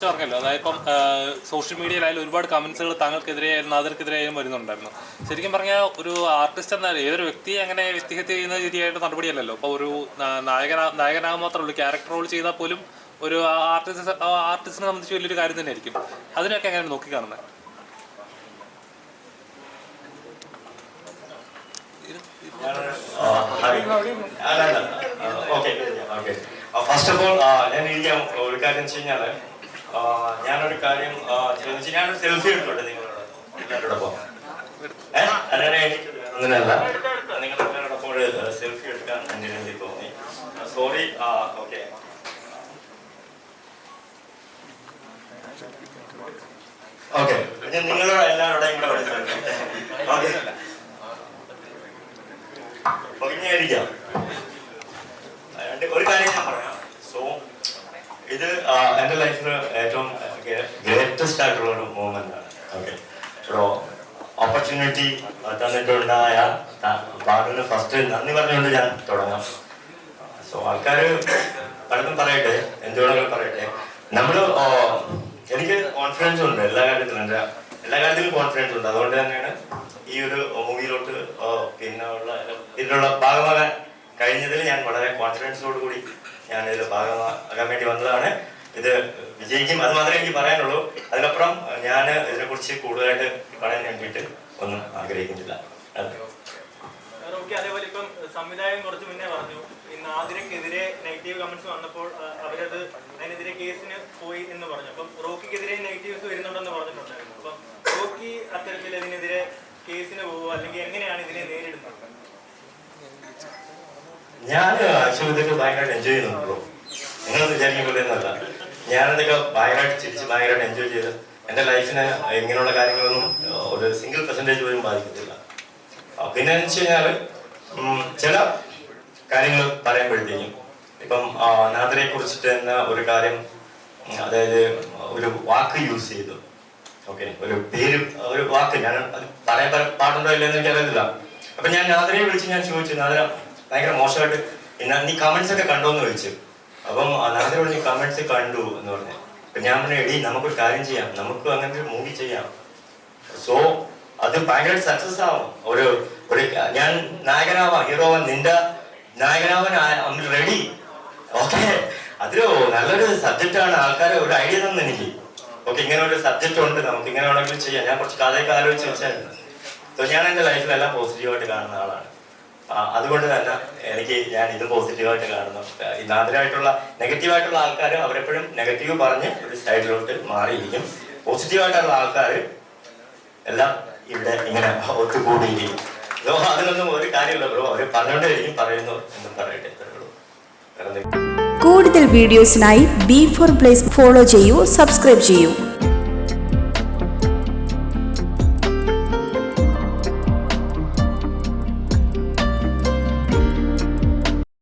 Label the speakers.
Speaker 1: പറഞ്ഞല്ലോ അതായത് ഇപ്പം സോഷ്യൽ മീഡിയയിലായാലും ഒരുപാട് കമന്റ്സുകൾ താങ്കൾക്കെതിരെ ആയാലും നാദർക്കെതിരെ വരുന്നുണ്ടായിരുന്നു ശരിക്കും പറഞ്ഞാൽ ഒരു ആർട്ടിസ്റ്റ് എന്നാൽ ഏതൊരു വ്യക്തി അങ്ങനെ വ്യക്തിഹത്യ ചെയ്യുന്ന രീതിയായിട്ട് നടപടിയല്ലല്ലോ അപ്പോൾ ഒരു നായകനാ നായകനാകാൻ മാത്രമേ ഉള്ളൂ ക്യാരക്ടർ റോൾ ചെയ്താൽ പോലും ഒരു ആർട്ടിസ്റ്റ് ആർട്ടിസ്റ്റിനെ സംബന്ധിച്ച് വലിയൊരു കാര്യം തന്നെ ആയിരിക്കും അതിനൊക്കെ എങ്ങനെ നോക്കിക്കാണുന്നത്
Speaker 2: ഫസ്റ്റ് ഓഫ് ഓൾ ഞാൻ ഇരിക്കാം ഒരു കാര്യം വെച്ച് കഴിഞ്ഞാൽ ഞാനൊരു കാര്യം ചോദിച്ചു ഞാനൊരു സെൽഫി എടുത്തോട്ടെ നിങ്ങളോട്? എല്ലാവരോടൊപ്പം അങ്ങനെ അങ്ങനെയല്ല. നിങ്ങൾ എല്ലാവരോടൊപ്പം ഒരു സെൽഫി എടുക്കാൻ എന്റെ തോന്നി? സോറി ഓക്കെ ഓക്കെ നിങ്ങളോട് എല്ലാവരോടെയും കൂടെ ഓക്കെ ഒരു കാര്യം ഇത് എന്റെ ലൈഫിൽ ഏറ്റവും ഗ്രേറ്റസ്റ്റ് ആയിട്ടുള്ള ഒരു മൂമെന്റ് ആണ്. ഓപ്പർച്യൂണിറ്റി തന്നിട്ടുണ്ടായ പാട്ടിന് ഫസ്റ്റ് നന്ദി പറഞ്ഞുകൊണ്ട് ഞാൻ തുടങ്ങാം. സോ ആൾക്കാർ പലതും പറയട്ടെ എന്തുകൊണ്ടെങ്കിലും പറയട്ടെ. നമ്മൾ എനിക്ക് കോൺഫിഡൻസ് ഉണ്ട് എല്ലാ കാര്യത്തിലും. എന്റെ എല്ലാ കാര്യത്തിലും കോൺഫിഡൻസ് ഉണ്ട്. അതുകൊണ്ട് തന്നെയാണ് ഈ ഒരു മൂവിയിലോട്ട് പിന്നെ ഉള്ള ഇതിലുള്ള ഭാഗമാകാൻ കഴിഞ്ഞതിൽ ഞാൻ വളരെ കോൺഫിഡൻസോട് കൂടി ഞാൻ ഇതിൽ ഭാഗമാകാൻ വേണ്ടി വന്നതാണ്. ഇത് വിജയിക്കും അത് മാത്രമേ എനിക്ക് പറയാനുള്ളൂ. അതിനപ്പുറം ഞാൻ ഇതിനെക്കുറിച്ച് കൂടുതലായിട്ട് പറയാൻ വേണ്ടിയിട്ട് ഒന്നും ആഗ്രഹിക്കുന്നില്ല.
Speaker 3: അതേപോലെ ഇപ്പം സംവിധായകൻ കുറച്ച് മുന്നേ പറഞ്ഞു നാദിരക്കെതിരെ നെഗറ്റീവ് കമന്റ്സ് വന്നപ്പോൾ അവരത് അതിനെതിരെ കേസിന് പോയി എന്ന് പറഞ്ഞു. അപ്പം റോക്കിക്കെതിരെ നെഗറ്റീവ്സ് വരുന്നുണ്ടെന്ന് പറഞ്ഞിട്ടുണ്ടായിരുന്നു. അപ്പം റോക്കി അത്തരത്തിൽ അതിനെതിരെ കേസിന് പോവുക അല്ലെങ്കിൽ എങ്ങനെയാണ് ഇതിനെ നേരിടുന്നത്?
Speaker 2: ഞാൻ ഇതൊക്കെ ഭയങ്കരമായിട്ട് എൻജോയ് ചെയ്യുന്നുണ്ടോ നിങ്ങൾ വിചാരിക്കുമ്പോൾ എന്നല്ല ഞാനിതൊക്കെ ഭയങ്കരമായിട്ട് ചിരിച്ച് ഭയങ്കരമായിട്ട് എൻജോയ് ചെയ്ത് എന്റെ ലൈഫിന് ഇങ്ങനെയുള്ള കാര്യങ്ങളൊന്നും ഒരു സിംഗിൾ പെർസെന്റേജ് പോലും ബാധിക്കത്തില്ല. പിന്നെ എന്ന് വെച്ച് കഴിഞ്ഞാൽ ചില കാര്യങ്ങൾ പറയുമ്പോഴത്തേക്കും ഇപ്പം നാദരെ കുറിച്ചിട്ട് തന്നെ ഒരു കാര്യം അതായത് ഒരു വാക്ക് യൂസ് ചെയ്തു. ഓക്കെ ഒരു പേര് ഒരു വാക്ക് ഞാൻ അത് പറയാൻ പാടുണ്ടോ ഇല്ലെന്ന് എനിക്കറിയത്തില്ല. അപ്പൊ ഞാൻ നാദരയെ വിളിച്ച് ഞാൻ ചോദിച്ചു നാദര ഭയങ്കര മോശമായിട്ട് ഇന്ന് നീ കമന്റ്സ് ഒക്കെ കണ്ടോ എന്ന് ചോദിച്ചു. അപ്പം നഗരോട് നീ കമന്റ്സ് കണ്ടു എന്ന് പറഞ്ഞു. അപ്പൊ ഞാൻ പറഞ്ഞു എടി നമുക്കൊരു കാര്യം ചെയ്യാം. നമുക്ക് അങ്ങനെ ഒരു മൂവി ചെയ്യാം. സോ അത് ഭയങ്കര സക്സസ് ആവും. ഒരു ഒരു ഞാൻ നായകനാവാം ഹീറോ നിന്റെ നായകനാവാൻ റെഡി ഓക്കെ അതൊരു നല്ലൊരു സബ്ജക്റ്റാണ് ആൾക്കാർ ഒരു ഐഡിയ തന്നെ എനിക്ക്. ഓക്കെ ഇങ്ങനെ ഒരു സബ്ജക്റ്റ് ഉണ്ട്. നമുക്ക് ഇങ്ങനെ വേണമെങ്കിലും ചെയ്യാം. ഞാൻ കുറച്ച് കഥയൊക്കെ ആലോചിച്ച് വെച്ചായിരുന്നു. സോ ഞാൻ എന്റെ ലൈഫിലെല്ലാം പോസിറ്റീവായിട്ട് കാണുന്ന ആളാണ്. അതുകൊണ്ട് തന്നെ എനിക്ക് ഞാൻ ഇത് പോസിറ്റീവായിട്ട് കാണുന്നു. ഇന്നാതിരായിട്ടുള്ള നെഗറ്റീവായിട്ടുള്ള ആൾക്കാർ അവരെപ്പോഴും നെഗറ്റീവ് പറഞ്ഞ് ഒരു സൈഡിലോട്ട് മാറിയിരിക്കും. പോസിറ്റീവായിട്ടുള്ള ആൾക്കാർ എല്ലാം ഇവിടെ ഇങ്ങനെ ഒത്തുകൂടിയിരിക്കും. ബ്രോ അതിനൊന്നും ഒരു കാര്യമില്ല ബ്രോ. അവർ പറഞ്ഞുകൊണ്ടേയിരിക്കും പറയുന്നു എന്നും പറയട്ടെ
Speaker 4: കൂടുതൽ വീഡിയോസിനായി ബി ഫോർ പ്ലേസ് ഫോളോ ചെയ്യൂ സബ്സ്ക്രൈബ് ചെയ്യൂ.